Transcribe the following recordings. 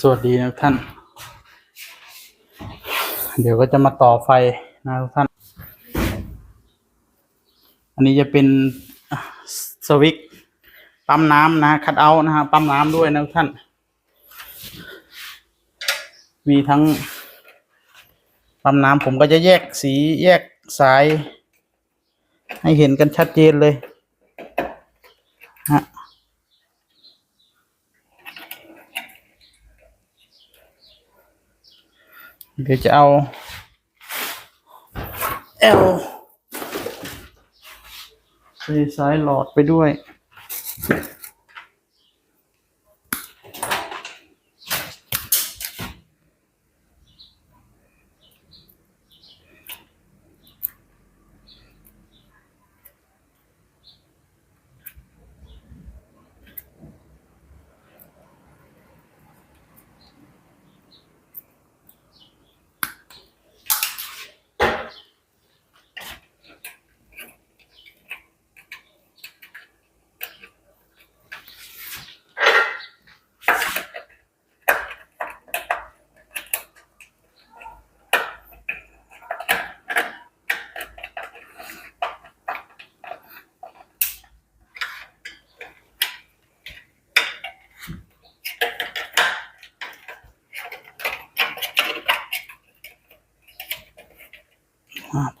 สวัสดีนะท่าน เดี๋ยวก็จะมาต่อไฟนะทุกท่าน อันนี้จะเป็นสวิตช์ปั๊มน้ำนะคัดเอาท์นะฮะปั๊มน้ำด้วยนะทุกท่าน มีทั้งปั๊มน้ำผมก็จะแยกสีแยกสาย ให้เห็นกันชัดเจนเลยฮะ เดี๋ยวจะเอา L ใส่สายหลอดไปด้วย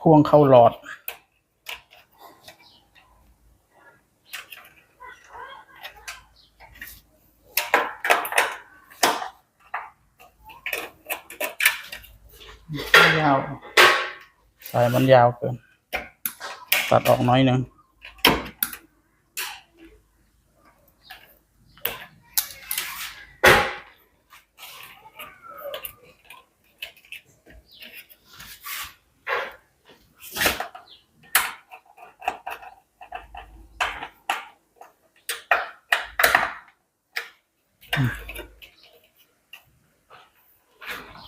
พ่วงเข้าหลอด ยาว สายมันยาวเกิน ตัดออกน้อยหนึ่ง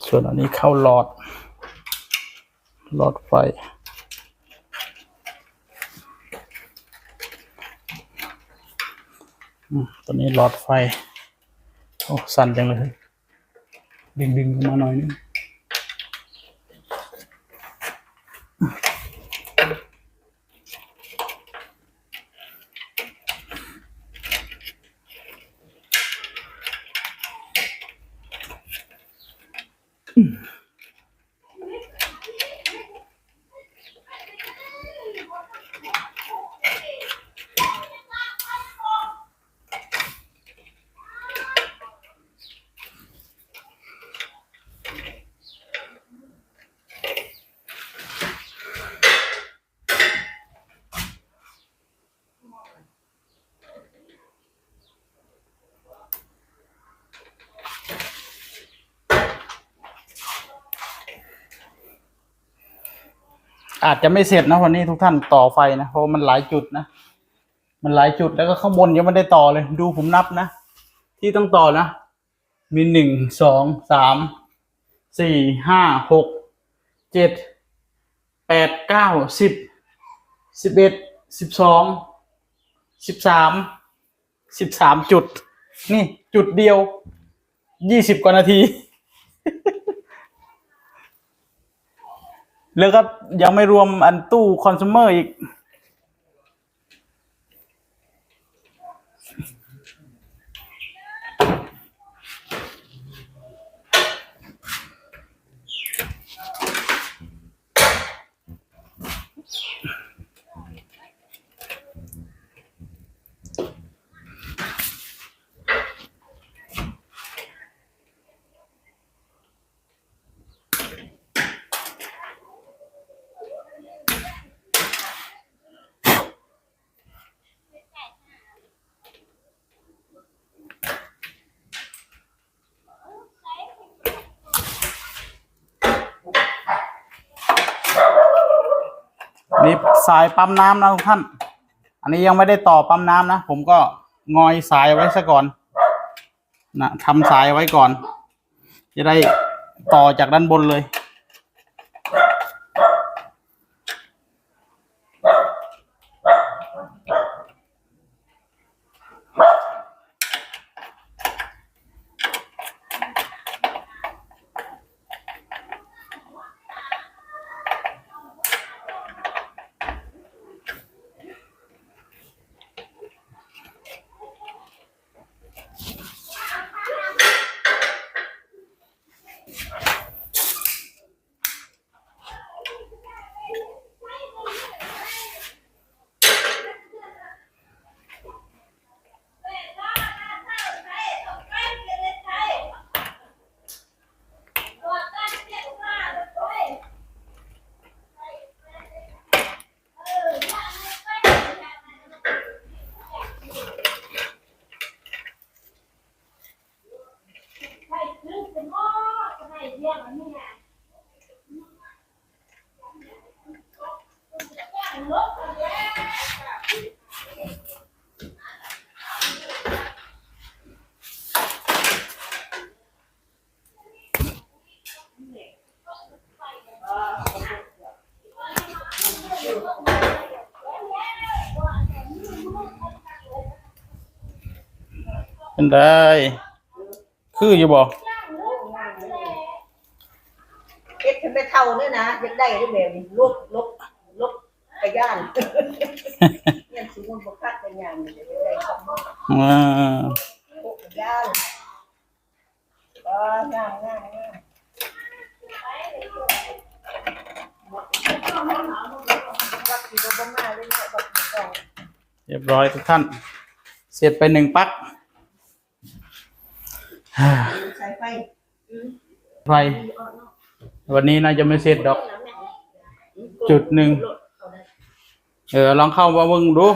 ส่วนอันนี้เข้าหลอด หลอดไฟ ตัวนี้หลอดไฟ โอ้ สั่นจังเลย ดึงดึงๆลงมาหน่อยนึง อาจจะไม่เสร็จนะวันนี้ทุกท่านต่อไฟนะเพราะมันหลายจุดนะ มันหลายจุดแล้วก็ข้างบนยังไม่ได้ต่อเลย ดูผมนับนะ ที่ต้องต่อนะ มีหนึ่งสองสามสี่ห้าหกเจ็ดแปดเก้าสิบสิบเอ็ดสิบสองสิบสามสิบสามจุด นี่จุดเดียวยี่สิบกว่านาที แล้วก็ยังไม่รวมอันตู้คอน sumer อีก นี่สายปั๊มน้ำนะทุกท่าน อันนี้ยังไม่ได้ต่อปั๊มน้ำนะ ผมก็งอยสายไว้ซะก่อนนะทำสายไว้ก่อน จะได้ต่อจากด้านบนเลย เป็นไรคืออยู่บ่ เอ็ดขึ้นไปเท่าเนี่ยนะอยากได้ได้แบบนี้ลุกลุกลุกกระย่านเนี่ยสูงบนบกคัดกระย่านอยากได้สองมืออ่าลุกกระย่านก็ง่ายง่ายง่ายวัดที่บ่บ่มาเลยเนี่ยวัดที่สองเรียบร้อยทุกท่าน เสร็จไปหนึ่งปักใช้ไฟไฟ วันนี้น่าจะไม่เสร็จดอก จุดหนึ่ง เออ ลองเข้ามาเบิ่งดู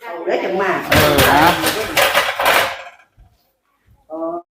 เอาเลยจังมาเออนะ